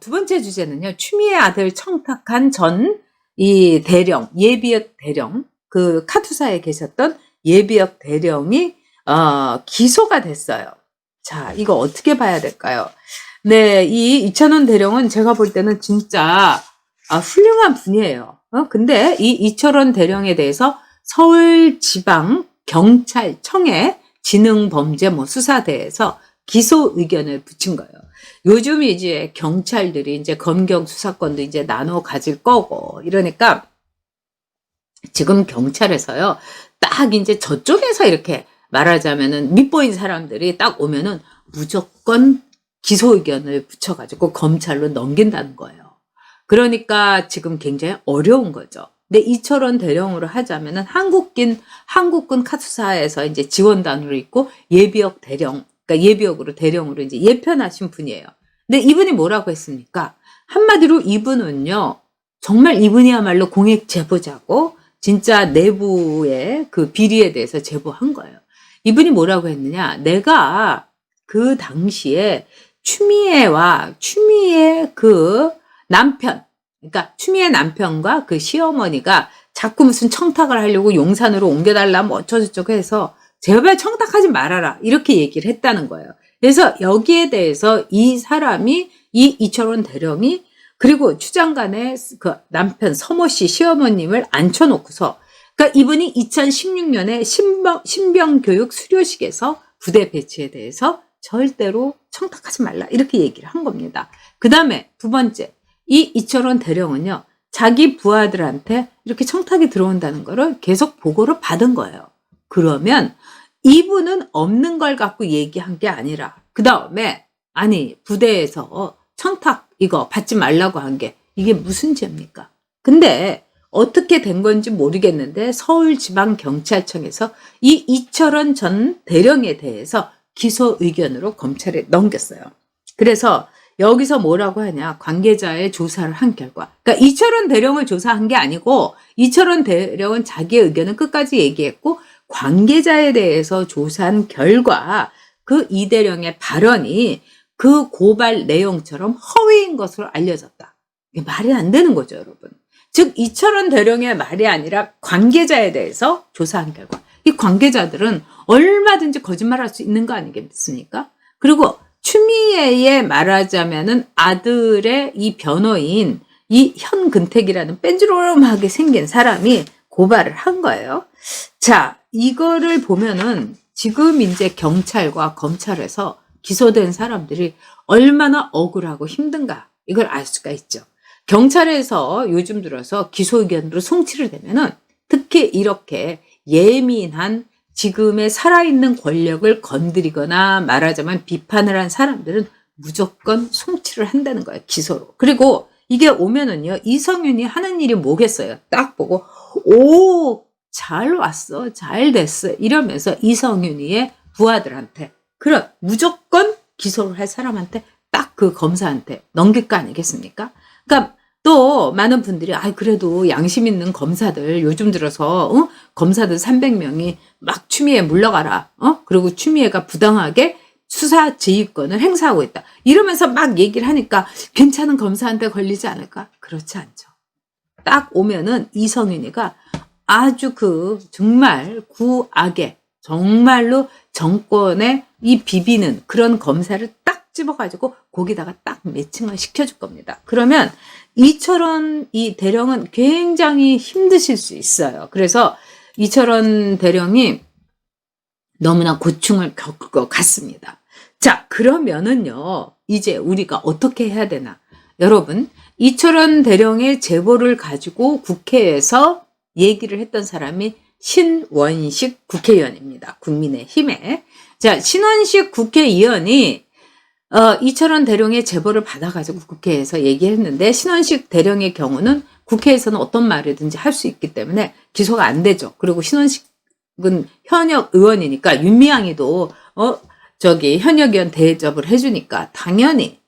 두 번째 주제는요. 추미애 아들 청탁한 전 이 대령, 예비역 대령, 그 카투사에 계셨던 예비역 대령이 어, 기소가 됐어요. 자, 이거 어떻게 봐야 될까요? 네, 이 이찬원 대령은 제가 볼 때는 진짜 아, 훌륭한 분이에요. 어? 근데 이 이철원 대령에 대해서 서울지방 경찰청에 지능범죄 뭐 수사대에서 기소 의견을 붙인 거예요. 요즘 이제 경찰들이 이제 검경 수사권도 이제 나눠 가질 거고 이러니까 지금 경찰에서요 딱 이제 저쪽에서 이렇게 말하자면은 밑보인 사람들이 딱 오면은 무조건 기소 의견을 붙여가지고 검찰로 넘긴다는 거예요. 그러니까 지금 굉장히 어려운 거죠. 근데 이철원 대령으로 하자면은 한국긴 한국군 카투사에서 이제 지원단으로 있고 예비역 대령, 그러니까 예비역으로 대령으로 이제 예편하신 분이에요. 근데 이분이 뭐라고 했습니까? 한마디로 이분은요, 정말 이분이야말로 공익 제보자고 진짜 내부의 그 비리에 대해서 제보한 거예요. 이분이 뭐라고 했느냐? 내가 그 당시에 추미애와 추미애 그 남편, 그러니까 추미애 남편과 그 시어머니가 자꾸 무슨 청탁을 하려고 용산으로 옮겨달라 뭐 어쩌고저쩌고 해서 제발 청탁하지 말아라 이렇게 얘기를 했다는 거예요. 그래서 여기에 대해서 이 사람이 이 이철원 대령이 그리고 추장관의 그 남편 서모 씨 시어머님을 앉혀놓고서 그러니까 이분이 2016년에 신병, 신병교육 수료식에서 부대 배치에 대해서 절대로 청탁하지 말라 이렇게 얘기를 한 겁니다. 그 다음에 두 번째 이 이철원 대령은요 자기 부하들한테 이렇게 청탁이 들어온다는 거를 계속 보고를 받은 거예요. 그러면 이분은 없는 걸 갖고 얘기한 게 아니라 그 다음에 아니 부대에서 청탁 이거 받지 말라고 한 게 이게 무슨 죄입니까? 근데 어떻게 된 건지 모르겠는데 서울지방경찰청에서 이 이철원 전 대령에 대해서 기소 의견으로 검찰에 넘겼어요. 그래서 여기서 뭐라고 하냐 관계자의 조사를 한 결과 그러니까 이철원 대령을 조사한 게 아니고 이철원 대령은 자기의 의견은 끝까지 얘기했고 관계자에 대해서 조사한 결과 그 이대령의 발언이 그 고발 내용처럼 허위인 것으로 알려졌다. 이게 말이 안 되는 거죠, 여러분. 즉 이철원 대령의 말이 아니라 관계자에 대해서 조사한 결과 이 관계자들은 얼마든지 거짓말할 수 있는 거 아니겠습니까? 그리고 추미애의 말하자면은 아들의 이 변호인 이 현근택이라는 뺀주름하게 생긴 사람이 고발을 한 거예요. 자, 이거를 보면은 지금 이제 경찰과 검찰에서 기소된 사람들이 얼마나 억울하고 힘든가 이걸 알 수가 있죠. 경찰에서 요즘 들어서 기소 의견으로 송치를 되면은 특히 이렇게 예민한 지금의 살아있는 권력을 건드리거나 말하자면 비판을 한 사람들은 무조건 송치를 한다는 거예요. 기소로. 그리고 이게 오면은요, 이성윤이 하는 일이 뭐겠어요? 딱 보고, 오, 잘 왔어. 잘 됐어. 이러면서 이성윤이의 부하들한테, 그럼 무조건 기소를 할 사람한테 딱 그 검사한테 넘길 거 아니겠습니까? 그러니까 또 많은 분들이 아 그래도 양심 있는 검사들 요즘 들어서 어? 검사들 300명이 막 추미애 물러가라. 어? 그리고 추미애가 부당하게 수사 지휘권을 행사하고 있다. 이러면서 막 얘기를 하니까 괜찮은 검사한테 걸리지 않을까? 그렇지 않죠. 딱 오면은 이성윤이가 아주 그 정말 구악의 정말로 정권에 이 비비는 그런 검사를 딱 집어가지고 거기다가 딱 매칭을 시켜줄 겁니다. 그러면 이철원 이 대령은 굉장히 힘드실 수 있어요. 그래서 이철원 대령이 너무나 고충을 겪을 것 같습니다. 자, 그러면은요, 이제 우리가 어떻게 해야 되나? 여러분, 이철원 대령의 제보를 가지고 국회에서 얘기를 했던 사람이 신원식 국회의원입니다. 국민의힘에. 자, 신원식 국회의원이 어, 이철원 대령의 제보를 받아가지고 국회에서 얘기했는데 신원식 대령의 경우는 국회에서는 어떤 말이든지 할 수 있기 때문에 기소가 안 되죠. 그리고 신원식은 현역 의원이니까 윤미향이도 어 저기 현역 의원 대접을 해주니까 당연히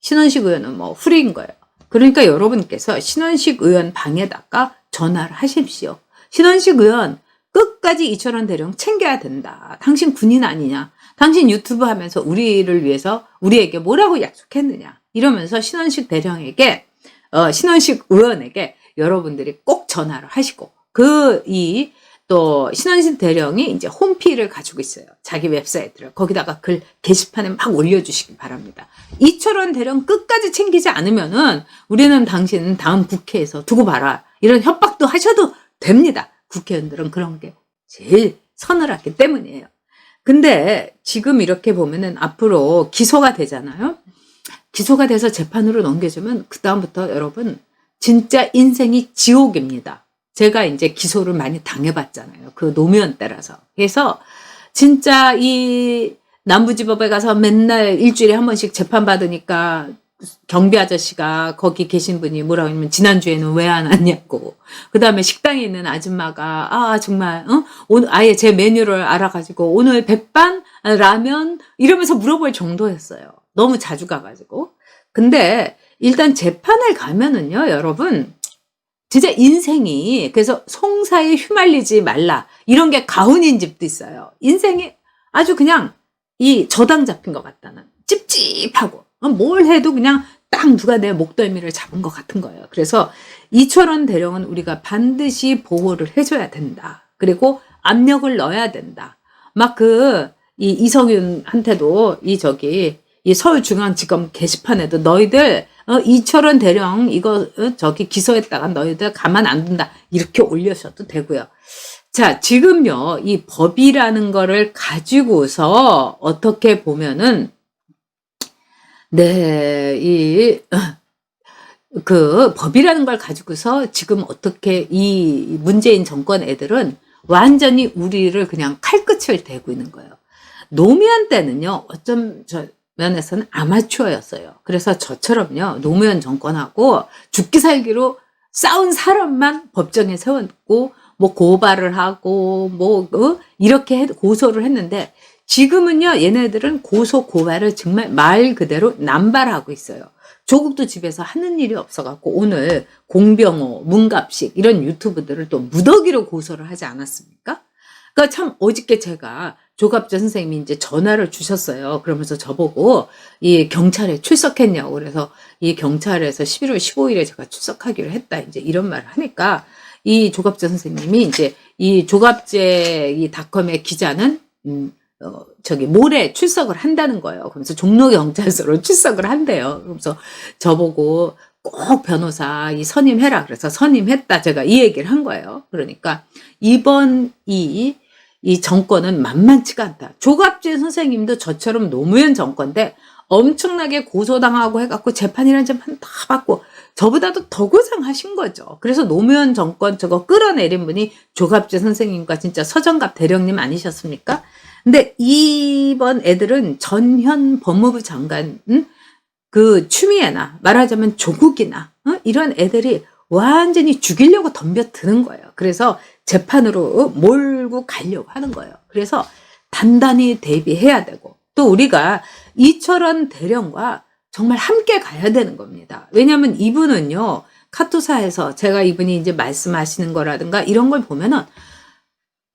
신원식 의원은 뭐 후리인 거예요. 그러니까 여러분께서 신원식 의원 방에다가 전화를 하십시오. 신원식 의원 끝까지 이철원 대령 챙겨야 된다. 당신 군인 아니냐? 당신 유튜브 하면서 우리를 위해서 우리에게 뭐라고 약속했느냐? 이러면서 신원식 대령에게 어, 신원식 의원에게 여러분들이 꼭 전화를 하시고 그 이 또 신원식 대령이 이제 홈피를 가지고 있어요. 자기 웹사이트를 거기다가 글 게시판에 막 올려주시기 바랍니다. 이철원 대령 끝까지 챙기지 않으면은 우리는 당신 다음 국회에서 두고 봐라 이런 협박도 하셔도 됩니다. 국회의원들은 그런 게 제일 서늘하기 때문이에요. 근데 지금 이렇게 보면은 앞으로 기소가 되잖아요. 기소가 돼서 재판으로 넘겨주면 그다음부터 여러분 진짜 인생이 지옥입니다. 제가 이제 기소를 많이 당해봤잖아요. 그 노무현 때라서. 그래서 진짜 이 남부지법에 가서 맨날 일주일에 한 번씩 재판 받으니까 경비 아저씨가 거기 계신 분이 뭐라고 하냐면 지난주에는 왜 안 왔냐고. 그 다음에 식당에 있는 아줌마가 아 정말 어? 오늘 아예 제 메뉴를 알아가지고 오늘 백반 라면 이러면서 물어볼 정도였어요. 너무 자주 가가지고. 근데 일단 재판을 가면은요 여러분 진짜 인생이 그래서 송사에 휘말리지 말라 이런 게 가훈인 집도 있어요. 인생이 아주 그냥 이 저당 잡힌 것 같다는 찝찝하고 어, 뭘 해도 그냥 딱 누가 내 목덜미를 잡은 것 같은 거예요. 그래서 이철원 대령은 우리가 반드시 보호를 해줘야 된다. 그리고 압력을 넣어야 된다. 막 그 이 이성윤한테도 이 저기 이 서울중앙지검 게시판에도 너희들 어, 이철원 대령 이거 어, 저기 기소했다가 너희들 가만 안 둔다 이렇게 올려셔도 되고요. 자 지금요 이 법이라는 거를 가지고서 어떻게 보면은 네이 그 법이라는 걸 가지고서 지금 어떻게 이 문재인 정권 애들은 완전히 우리를 그냥 칼끝을 대고 있는 거예요. 노무현 때는요, 어쩜 저 면에서는 아마추어였어요. 그래서 저처럼요, 노무현 정권하고 죽기 살기로 싸운 사람만 법정에 세웠고, 뭐 고발을 하고, 뭐, 어? 이렇게 해- 고소를 했는데, 지금은요, 얘네들은 고소, 고발을 정말 말 그대로 남발하고 있어요. 조국도 집에서 하는 일이 없어갖고, 오늘 공병호, 문갑식, 이런 유튜브들을 또 무더기로 고소를 하지 않았습니까? 그러니까 참 어저께 제가 조갑재 선생님이 이제 전화를 주셨어요. 그러면서 저보고 이 경찰에 출석했냐고 그래서 이 경찰에서 11월 15일에 제가 출석하기로 했다 이제 이런 말을 하니까 이 조갑재 선생님이 이제 이 조갑재 이 닷컴의 기자는 음, 어, 저기 모레 출석을 한다는 거예요. 그러면서 종로 경찰서로 출석을 한대요. 그래서 저보고 꼭 변호사 이 선임해라 그래서 선임했다 제가 이 얘기를 한 거예요. 그러니까 이번 이 이 정권은 만만치가 않다. 조갑재 선생님도 저처럼 노무현 정권인데 엄청나게 고소당하고 해갖고 재판이란 재판 다 받고 저보다도 더 고생하신 거죠. 그래서 노무현 정권 저거 끌어내린 분이 조갑재 선생님과 진짜 서정갑 대령님 아니셨습니까? 근데 이번 애들은 전현 법무부 장관 음? 그 추미애나 말하자면 조국이나 어? 이런 애들이 완전히 죽이려고 덤벼드는 거예요. 그래서 재판으로 몰고 가려고 하는 거예요. 그래서 단단히 대비해야 되고 또 우리가 이철원 대령과 정말 함께 가야 되는 겁니다. 왜냐하면 이분은요 카투사에서 제가 이분이 이제 말씀하시는 거라든가 이런 걸 보면은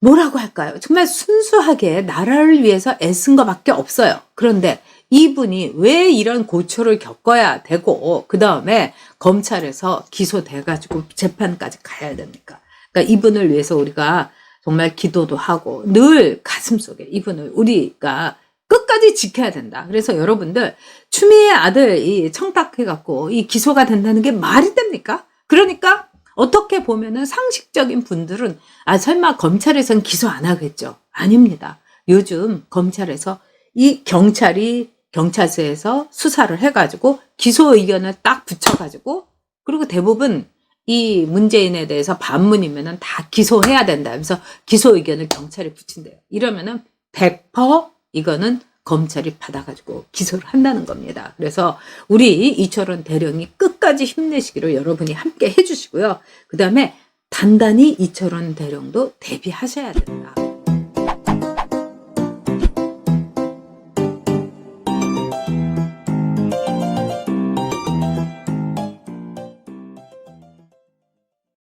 뭐라고 할까요? 정말 순수하게 나라를 위해서 애쓴 것밖에 없어요. 그런데 이분이 왜 이런 고초를 겪어야 되고 그 다음에 검찰에서 기소돼가지고 재판까지 가야 됩니까? 그러니까 이분을 위해서 우리가 정말 기도도 하고 늘 가슴속에 이분을 우리가 끝까지 지켜야 된다. 그래서 여러분들 추미애 아들 이 청탁해 갖고 이 기소가 된다는 게 말이 됩니까? 그러니까 어떻게 보면은 상식적인 분들은 아 설마 검찰에선 기소 안 하겠죠? 아닙니다. 요즘 검찰에서 이 경찰이 경찰서에서 수사를 해가지고 기소 의견을 딱 붙여가지고 그리고 대부분 이 문재인에 대해서 반문이면은 다 기소해야 된다. 하면서 기소 의견을 경찰에 붙인대요. 이러면은 100% 이거는 검찰이 받아가지고 기소를 한다는 겁니다. 그래서 우리 이철원 대령이 끝까지 힘내시기를 여러분이 함께 해주시고요. 그 다음에 단단히 이철원 대령도 대비하셔야 된다.